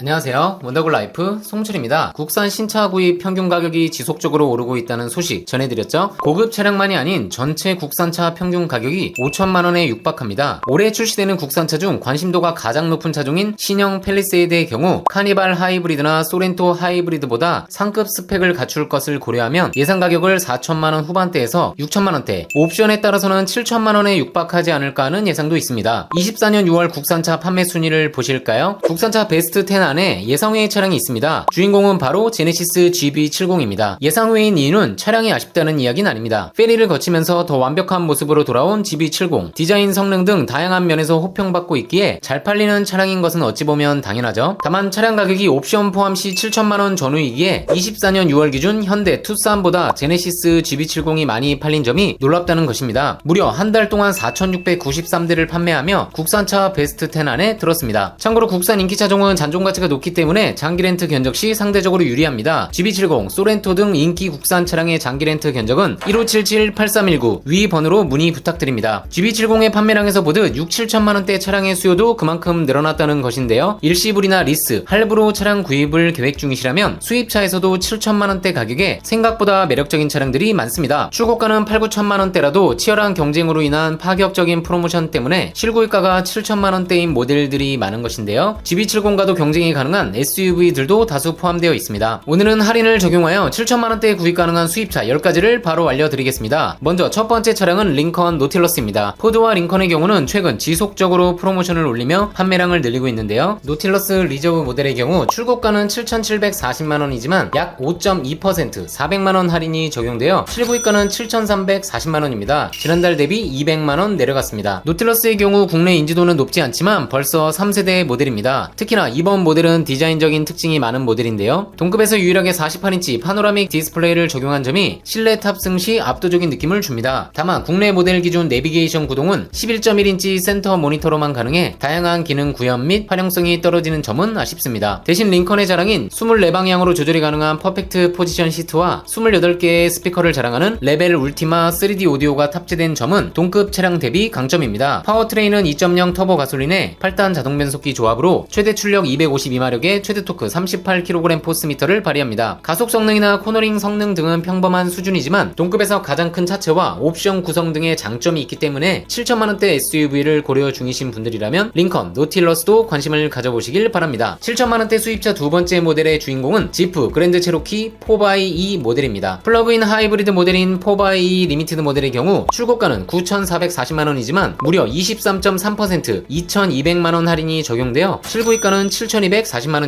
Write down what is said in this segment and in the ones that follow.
안녕하세요. 원더골 라이프 송출입니다. 국산 신차 구입 평균 가격이 지속적으로 오르고 있다는 소식 전해드렸죠? 고급 차량만이 아닌 전체 국산차 평균 가격이 5천만 원에 육박합니다. 올해 출시되는 국산차 중 관심도가 가장 높은 차종인 신형 펠리세이드의 경우 카니발 하이브리드나 소렌토 하이브리드보다 상급 스펙을 갖출 것을 고려하면 예상 가격을 4천만 원 후반대에서 6천만 원대, 옵션에 따라서는 7천만 원에 육박하지 않을까 하는 예상도 있습니다. 24년 6월 국산차 판매 순위를 보실까요? 국산차 베스트 10 안에 예상외의 차량이 있습니다. 주인공은 바로 제네시스 GB70입니다. 예상외인 이유는 차량이 아쉽다는 이야기는 아닙니다. 페리를 거치면서 더 완벽한 모습으로 돌아온 GB70. 디자인 성능 등 다양한 면에서 호평받고 있기에 잘 팔리는 차량인 것은 어찌 보면 당연하죠. 다만 차량 가격이 옵션 포함 시 7천만원 전후이기에 24년 6월 기준 현대 투싼보다 제네시스 GB70이 많이 팔린 점이 놀랍다는 것입니다. 무려 한 달 동안 4,693대를 판매하며 국산차 베스트 10 안에 들었습니다. 참고로 국산 인기 차종은 잔존 가치 가 높기 때문에 장기 렌트 견적 시 상대적으로 유리합니다. GB70, 소렌토 등 인기 국산 차량의 장기 렌트 견적은 1577-8319 위 번호로 문의 부탁드립니다. GB70의 판매량에서 보듯 6, 7천만 원대 차량의 수요도 그만큼 늘어났다는 것인데요. 일시불이나 리스, 할부로 차량 구입을 계획 중이시라면 수입차에서도 7천만 원대 가격에 생각보다 매력적인 차량들이 많습니다. 출고가는 8, 9천만 원대라도 치열한 경쟁으로 인한 파격적인 프로모션 때문에 실구입가가 7천만 원대인 모델들이 많은 것인데요. GB70과도 경쟁이 가능한 SUV들도 다수 포함되어 있습니다. 오늘은 할인을 적용하여 7천만 원대에 구입 가능한 수입차 10가지를 바로 알려드리겠습니다. 먼저 첫 번째 차량은 링컨 노틸러스입니다. 포드와 링컨의 경우는 최근 지속적으로 프로모션을 올리며 판매량을 늘리고 있는데요. 노틸러스 리저브 모델의 경우 출고가는 7,740만 원이지만 약 5.2% 400만 원 할인이 적용되어 실구입가는 7,340만 원입니다. 지난달 대비 200만 원 내려갔습니다. 노틸러스의 경우 국내 인지도는 높지 않지만 벌써 3세대 모델입니다. 특히나 이번 모델 은 디자인적인 특징이 많은 모델인데요. 동급에서 유일하게 48인치 파노라믹 디스플레이를 적용한 점이 실내 탑승 시 압도적인 느낌을 줍니다. 다만 국내 모델 기준 내비게이션 구동은 11.1인치 센터 모니터로만 가능해 다양한 기능 구현 및 활용성이 떨어지는 점은 아쉽습니다. 대신 링컨의 자랑인 24방향으로 조절이 가능한 퍼펙트 포지션 시트와 28개의 스피커를 자랑하는 레벨 울티마 3D 오디오가 탑재된 점은 동급 차량 대비 강점입니다. 파워트레인은 2.0 터보 가솔린에 8단 자동 변속기 조합으로 최대 출력 252마력에 최대 토크 38kg 포스미터를 발휘합니다. 가속 성능이나 코너링 성능 등은 평범한 수준이지만 동급에서 가장 큰 차체와 옵션 구성 등의 장점이 있기 때문에 7천만원대 SUV를 고려 중이신 분들이라면 링컨, 노틸러스도 관심을 가져보시길 바랍니다. 7천만원대 수입차 두 번째 모델의 주인공은 지프 그랜드 체로키 4x2 모델입니다. 플러그인 하이브리드 모델인 4x2 리미티드 모델의 경우 출고가는 9,440만원이지만 무려 23.3% 2,200만원 할인이 적용되어 실구입가는 7,240만원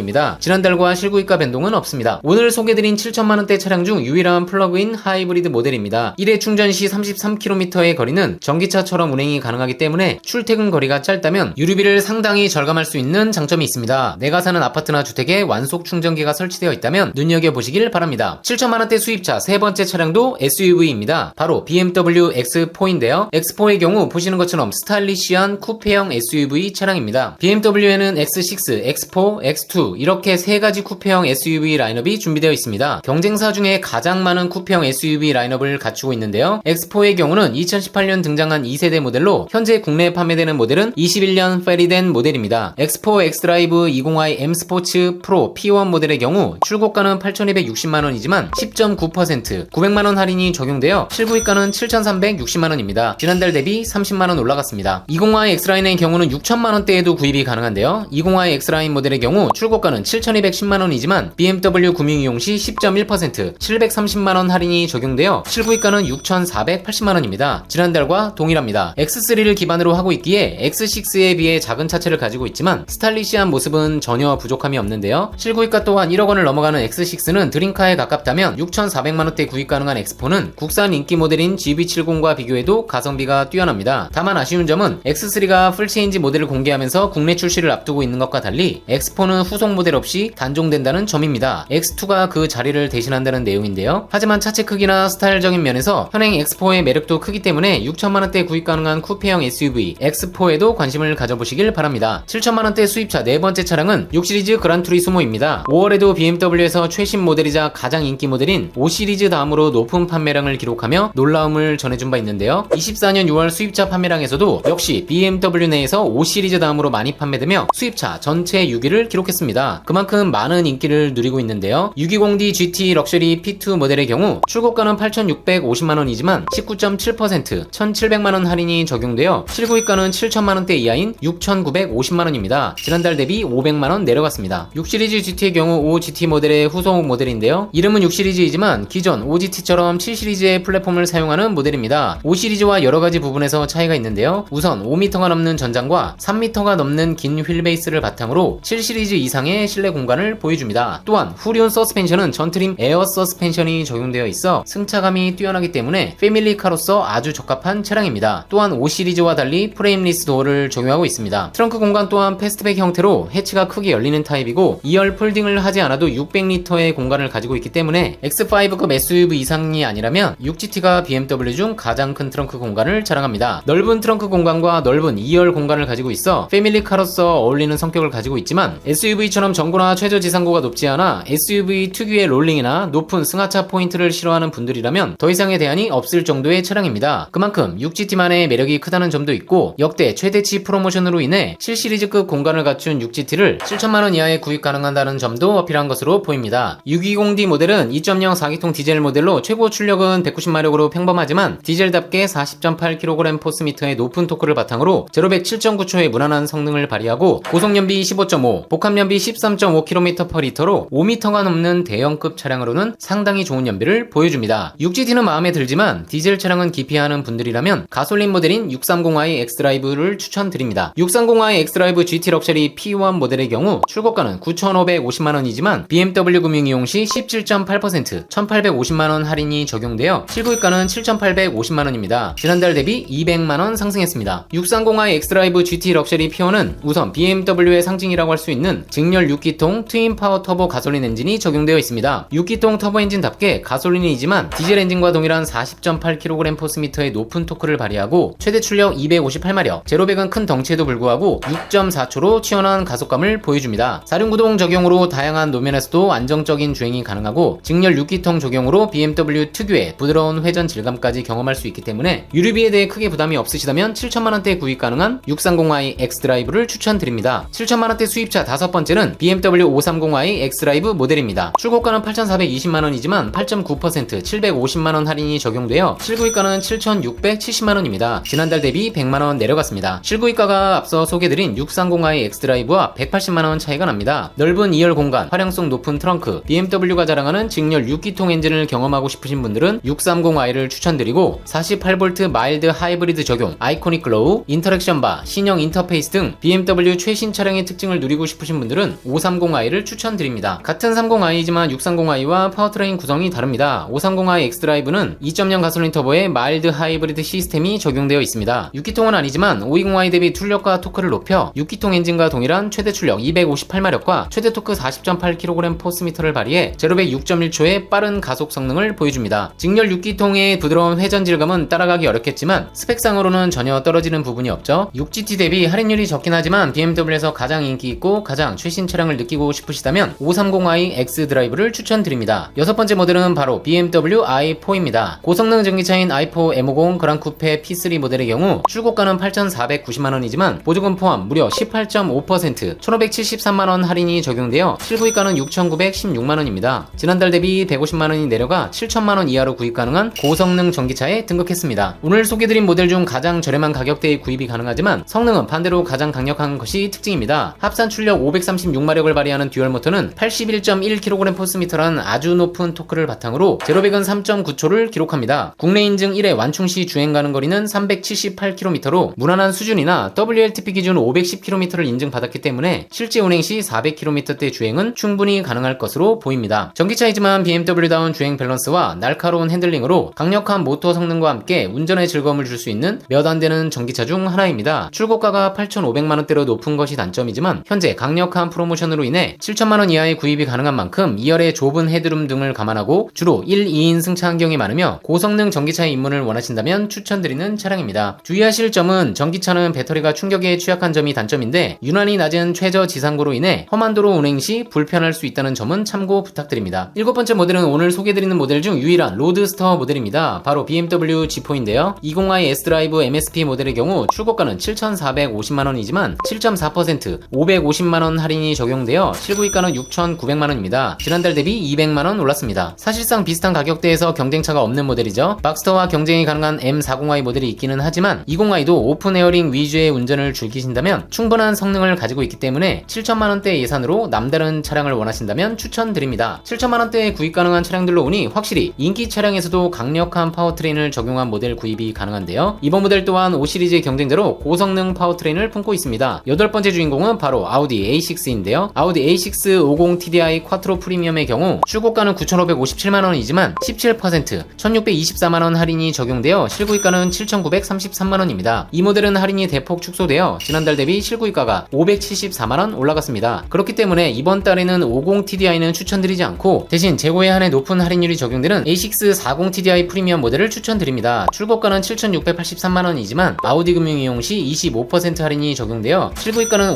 입니다. 지난달과 실구입가 변동은 없습니다. 오늘 소개드린 7천만원대 차량 중 유일한 플러그인 하이브리드 모델입니다. 1회 충전 시 33km의 거리는 전기차처럼 운행이 가능하기 때문에 출퇴근 거리가 짧다면 유류비를 상당히 절감할 수 있는 장점이 있습니다. 내가 사는 아파트나 주택에 완속 충전기가 설치되어 있다면 눈여겨보시길 바랍니다. 7천만원대 수입차 세 번째 차량도 SUV입니다. 바로 BMW X4인데요. X4의 경우 보시는 것처럼 스타일리시한 쿠페형 SUV 차량입니다. BMW에는 X6, X4, X2 이렇게 세 가지 쿠페형 SUV 라인업이 준비되어 있습니다. 경쟁사 중에 가장 많은 쿠페형 SUV 라인업을 갖추고 있는데요. X4의 경우는 2018년 등장한 2세대 모델로 현재 국내에 판매되는 모델은 21년 페리된 모델입니다. X4 X드라이브 20i M 스포츠 프로 P1 모델의 경우 출고가는 8,260만원이지만 10.9% 900만원 할인이 적용되어 실구입가는 7,360만원입니다. 지난달 대비 30만원 올라갔습니다. 20i X라인의 경우는 6천만원대에도 구입이 가능한데요. 20i X라인 모델의 경우 출고가는 7,210만원이지만 BMW 구매 이용 시 10.1% 730만원 할인이 적용되어 실구입가는 6,480만원입니다. 지난달과 동일합니다. X3를 기반으로 하고 있기에 X6에 비해 작은 차체를 가지고 있지만 스타일리시한 모습은 전혀 부족함이 없는데요. 실구입가 또한 1억 원을 넘어가는 X6는 드림카에 가깝다면 6,400만원대 구입 가능한 X4는 국산 인기 모델인 GB70과 비교해도 가성비가 뛰어납니다. 다만 아쉬운 점은 X3가 풀체인지 모델을 공개하면서 국내 출시를 앞두고 있는 것과 달리 X4는 후속 모델 없이 단종된다는 점입니다. X2가 그 자리를 대신한다는 내용인데요. 하지만 차체 크기나 스타일적인 면에서 현행 X4의 매력도 크기 때문에 6천만원대 구입 가능한 쿠페형 SUV X4에도 관심을 가져보시길 바랍니다. 7천만원대 수입차 네 번째 차량은 6시리즈 그란투리스모입니다. 5월에도 BMW에서 최신 모델이자 가장 인기 모델인 5시리즈 다음으로 높은 판매량을 기록하며 놀라움을 전해준 바 있는데요. 24년 6월 수입차 판매량에서도 역시 BMW 내에서 5시리즈 다음으로 많이 판매되며 수입차 전체 6위를 인기를 기록했습니다. 그만큼 많은 인기를 누리고 있는데요. 620D GT 럭셔리 P2 모델의 경우 출고가는 8,650만원이지만 19.7% 1,700만원 할인이 적용되어 실구입가는 7천만원대 이하인 6,950만원입니다. 지난달 대비 500만원 내려갔습니다. 6시리즈 GT의 경우 5GT 모델의 후속 모델인데요. 이름은 6시리즈이지만 기존 5GT처럼 7시리즈의 플랫폼을 사용하는 모델입니다. 5시리즈와 여러가지 부분에서 차이가 있는데요. 우선 5m가 넘는 전장과 3m가 넘는 긴 휠베이스를 바탕으로 7 시리즈 이상의 실내 공간을 보여줍니다. 또한 후리온 서스펜션은 전트림 에어 서스펜션이 적용되어 있어 승차감이 뛰어나기 때문에 패밀리카로서 아주 적합한 차량입니다. 또한 5시리즈와 달리 프레임리스 도어를 적용하고 있습니다. 트렁크 공간 또한 패스트백 형태로 해치가 크게 열리는 타입이고 2열 폴딩을 하지 않아도 600리터의 공간을 가지고 있기 때문에 X5급 SUV 이상이 아니라면 6GT가 BMW 중 가장 큰 트렁크 공간을 자랑합니다. 넓은 트렁크 공간과 넓은 2열 공간을 가지고 있어 패밀리카로서 어울리는 성격을 가지고 있지만 SUV처럼 전고나 최저 지상고가 높지 않아 SUV 특유의 롤링이나 높은 승하차 포인트를 싫어하는 분들이라면 더 이상의 대안이 없을 정도의 차량입니다. 그만큼 6GT만의 매력이 크다는 점도 있고 역대 최대치 프로모션으로 인해 7시리즈급 공간을 갖춘 6GT를 7천만원 이하에 구입 가능하다는 점도 어필한 것으로 보입니다. 620D 모델은 2.0 4기통 디젤 모델로 최고 출력은 190마력으로 평범하지만 디젤답게 40.8kg 포스미터의 높은 토크를 바탕으로 0-100 7.9초의 무난한 성능을 발휘하고 고속연비 15.5, 복합연비 13.5km/L로 5m가 넘는 대형급 차량으로는 상당히 좋은 연비를 보여줍니다. 6GT는 마음에 들지만 디젤 차량은 기피하는 분들이라면 가솔린 모델인 630i x드라이브를 추천드립니다. 630i x드라이브 GT 럭셔리 P1 모델의 경우 출고가는 9,550만원이지만 BMW 금융 이용 시 17.8% 1,850만원 할인이 적용되어 실구입가는 7,850만원입니다. 지난달 대비 200만원 상승했습니다. 630i x드라이브 GT 럭셔리 P1은 우선 BMW의 상징이라고 할 수 있는 직렬 6기통 트윈 파워 터보 가솔린 엔진이 적용되어 있습니다. 6기통 터보 엔진답게 가솔린이지만 디젤 엔진과 동일한 40.8kg 포스미터의 높은 토크를 발휘하고 최대 출력 258마력, 제로백은 큰 덩치에도 불구하고 6.4초로 튀어나온 가속감을 보여줍니다. 사륜구동 적용으로 다양한 노면에서도 안정적인 주행이 가능하고 직렬 6기통 적용으로 BMW 특유의 부드러운 회전 질감까지 경험할 수 있기 때문에 유류비에 대해 크게 부담이 없으시다면 7천만원대 구입 가능한 630i x드라이브를 추천드립니다. 7천만원대 수입 차 다섯 번째는 BMW 530i x드라이브 모델입니다. 출고가는 8,420만원이지만 8.9% 750만원 할인이 적용되어 실구입가는 7,670만원입니다. 지난달 대비 100만원 내려갔습니다. 실구입가가 앞서 소개드린 630i x드라이브와 180만원 차이가 납니다. 넓은 2열 공간, 활용성 높은 트렁크, BMW가 자랑하는 직렬 6기통 엔진을 경험하고 싶으신 분들은 630i를 추천드리고 48V 마일드 하이브리드 적용, 아이코닉 글로우, 인터랙션 바, 신형 인터페이스 등 BMW 최신 차량의 특징을 누리고 싶으신 분들은 530i를 추천드립니다. 같은 30i지만 630i와 파워트레인 구성이 다릅니다. 530i x드라이브는 2.0 가솔린 터보의 마일드 하이브리드 시스템이 적용되어 있습니다. 6기통은 아니지만 520i 대비 출력과 토크를 높여 6기통 엔진과 동일한 최대 출력 258마력과 최대 토크 40.8kg 포스미터를 발휘해 제로백 6.1초의 빠른 가속 성능을 보여줍니다. 직렬 6기통의 부드러운 회전 질감은 따라가기 어렵겠지만 스펙상으로는 전혀 떨어지는 부분이 없죠. 6GT 대비 할인율이 적긴 하지만 BMW에서 가장 인기 있고 가장 최신 차량을 느끼고 싶으시다면 530i X 드라이브를 추천드립니다. 여섯 번째 모델은 바로 BMW i4입니다. 고성능 전기차인 i4 M50 그랑 쿠페 P3 모델의 경우 출고가는 8,490만원이지만 보조금 포함 무려 18.5% 1,573만원 할인이 적용되어 실구입가는 6,916만원입니다. 지난달 대비 150만원이 내려가 7천만원 이하로 구입 가능한 고성능 전기차에 등극했습니다. 오늘 소개드린 모델 중 가장 저렴한 가격대에 구입이 가능하지만 성능은 반대로 가장 강력한 것이 특징입니다. 합산 출력 536마력을 발휘하는 듀얼 모터는 81.1kg 포스미터라는 아주 높은 토크를 바탕으로 제로백은 3.9초를 기록합니다. 국내 인증 1회 완충 시 주행 가는 거리는 378km로 무난한 수준이나 WLTP 기준 510km를 인증받았기 때문에 실제 운행 시 400km대 주행은 충분히 가능할 것으로 보입니다. 전기차이지만 BMW다운 주행 밸런스와 날카로운 핸들링으로 강력한 모터 성능과 함께 운전의 즐거움을 줄 수 있는 몇 안 되는 전기차 중 하나입니다. 출고가가 8,500만원대로 높은 것이 단점이지만 현재 강력한 프로모션으로 인해 7천만원 이하의 구입이 가능한 만큼 2열의 좁은 헤드룸 등을 감안하고 주로 1, 2인 승차 환경이 많으며 고성능 전기차의 입문을 원하신다면 추천드리는 차량입니다. 주의하실 점은 전기차는 배터리가 충격에 취약한 점이 단점인데 유난히 낮은 최저 지상고로 인해 험한 도로 운행 시 불편할 수 있다는 점은 참고 부탁드립니다. 일곱 번째 모델은 오늘 소개드리는 모델 중 유일한 로드스터 모델입니다. 바로 BMW G4인데요. 20i S드라이브 MSP 모델의 경우 출고가는 7,450만원이지만 7.4% 550만원 250만원 할인이 적용되어 실구입가는 6,900만원입니다. 지난달 대비 200만원 올랐습니다. 사실상 비슷한 가격대에서 경쟁차가 없는 모델이죠. 박스터와 경쟁이 가능한 M40i 모델이 있기는 하지만 20i도 오픈 에어링 위주의 운전을 즐기신다면 충분한 성능을 가지고 있기 때문에 7천만원대 예산으로 남다른 차량을 원하신다면 추천드립니다. 7천만원대에 구입 가능한 차량들로 오니 확실히 인기 차량에서도 강력한 파워트레인을 적용한 모델 구입이 가능한데요. 이번 모델 또한 5시리즈의 경쟁자로 고성능 파워트레인을 품고 있습니다. 여덟 번째 주인공은 바로 아우디 A6인데요. 아우디 A6 50 TDI 쿼트로 프리미엄의 경우 출고가는 9,557만원이지만 17% 1,624만원 할인이 적용되어 실구입가는 7,933만원입니다. 이 모델은 할인이 대폭 축소되어 지난달 대비 실구입가가 574만원 올라갔습니다. 그렇기 때문에 이번 달에는 50 TDI는 추천드리지 않고 대신 재고에 한해 높은 할인율이 적용되는 A6 40 TDI 프리미엄 모델을 추천드립니다. 출고가는 7,683만원이지만 아우디 금융 이용 시 25% 할인이 적용되어 실구입가는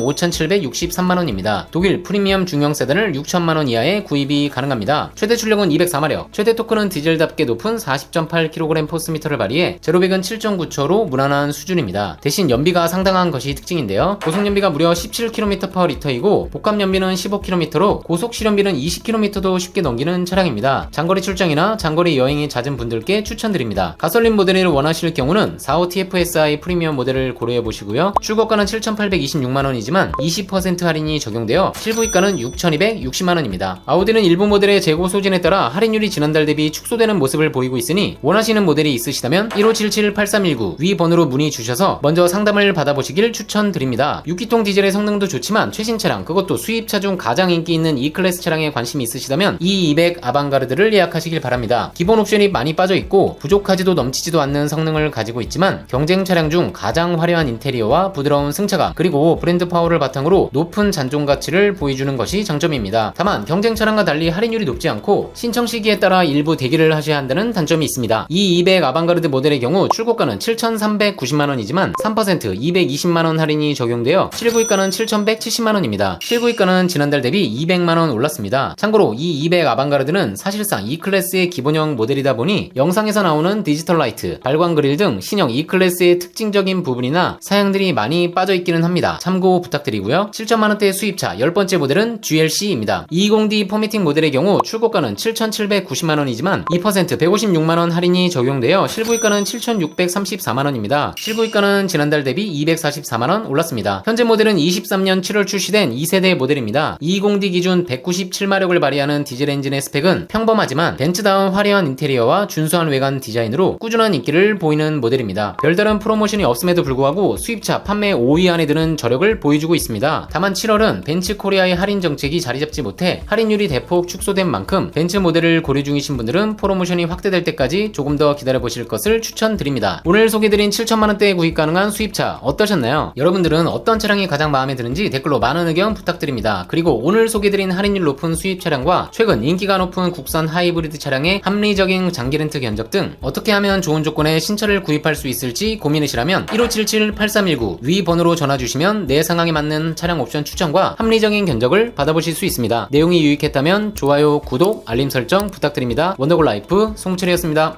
5,763만원입니다. 독일 프리미엄 중형 세단을 6천만원 이하에 구입이 가능합니다. 최대 출력은 204마력, 최대 토크는 디젤답게 높은 40.8kg 포스미터를 발휘해 제로백은 7.9초로 무난한 수준입니다. 대신 연비가 상당한 것이 특징인데요. 고속 연비가 무려 17km/L이고 복합 연비는 15km로 고속 실연비는 20km도 쉽게 넘기는 차량입니다. 장거리 출장이나 장거리 여행이 잦은 분들께 추천드립니다. 가솔린 모델을 원하실 경우는 45 TFSI 프리미엄 모델을 고려해 보시고요. 출고가는 7,826만 원이지만 20% 할인이 적용되어 실부입가는 6,260만원입니다. 아우디는 일부 모델의 재고 소진에 따라 할인율이 지난달 대비 축소되는 모습을 보이고 있으니 원하시는 모델이 있으시다면 1577-8319 위 번호로 문의 주셔서 먼저 상담을 받아보시길 추천드립니다. 6기통 디젤의 성능도 좋지만 최신 차량 그것도 수입차 중 가장 인기 있는 E클래스 차량에 관심이 있으시다면 E200 아방가르드를 예약하시길 바랍니다. 기본 옵션이 많이 빠져 있고 부족하지도 넘치지도 않는 성능을 가지고 있지만 경쟁 차량 중 가장 화려한 인테리어와 부드러운 승차감 그리고 브랜드 파워를 바탕으로 높은 잔존 가치를 보여주는 것이 장점입니다. 다만 경쟁 차량과 달리 할인율이 높지 않고 신청 시기에 따라 일부 대기를 하셔야 한다는 단점이 있습니다. E200 아방가르드 모델의 경우 출고가는 7,390만 원이지만 3% 220만 원 할인이 적용되어 실구입가는 7,170만 원입니다. 실구입가는 지난달 대비 200만 원 올랐습니다. 참고로 이 200 아방가르드는 사실상 E클래스의 기본형 모델이다 보니 영상에서 나오는 디지털 라이트, 발광 그릴 등 신형 E클래스의 특징적인 부분이나 사양들이 많이 빠져 있기는 합니다. 참고 부탁드리고요. 7 천만원대 수입차 10번째 모델은 GLC입니다. 220D 포미팅 모델의 경우 출고가는 7,790만원이지만 2% 156만원 할인이 적용되어 실구입가는 7,634만원입니다. 실구입가는 지난달 대비 244만원 올랐습니다. 현재 모델은 23년 7월 출시된 2세대 모델입니다. 220D 기준 197마력을 발휘하는 디젤 엔진의 스펙은 평범하지만 벤츠다운 화려한 인테리어와 준수한 외관 디자인으로 꾸준한 인기를 보이는 모델입니다. 별다른 프로모션이 없음에도 불구하고 수입차 판매 5위 안에 드는 저력을 보여주고 있습니다. 다만 7월은 벤츠 코리아의 할인 정책이 자리 잡지 못해 할인율이 대폭 축소된 만큼 벤츠 모델을 고려 중이신 분들은 프로모션이 확대될 때까지 조금 더 기다려 보실 것을 추천드립니다. 오늘 소개드린 7천만원대에 구입 가능한 수입차 어떠셨나요? 여러분들은 어떤 차량이 가장 마음에 드는지 댓글로 많은 의견 부탁드립니다. 그리고 오늘 소개드린 할인율 높은 수입 차량과 최근 인기가 높은 국산 하이브리드 차량의 합리적인 장기 렌트 견적 등 어떻게 하면 좋은 조건에 신차를 구입할 수 있을지 고민이시라면 1577-8319 위 번호로 전화 주시면 내 상황에 맞는 차량 옵션 추천과 합리적인 견적을 받아보실 수 있습니다. 내용이 유익했다면 좋아요, 구독, 알림 설정 부탁드립니다. 원더골 라이프 송철이었습니다.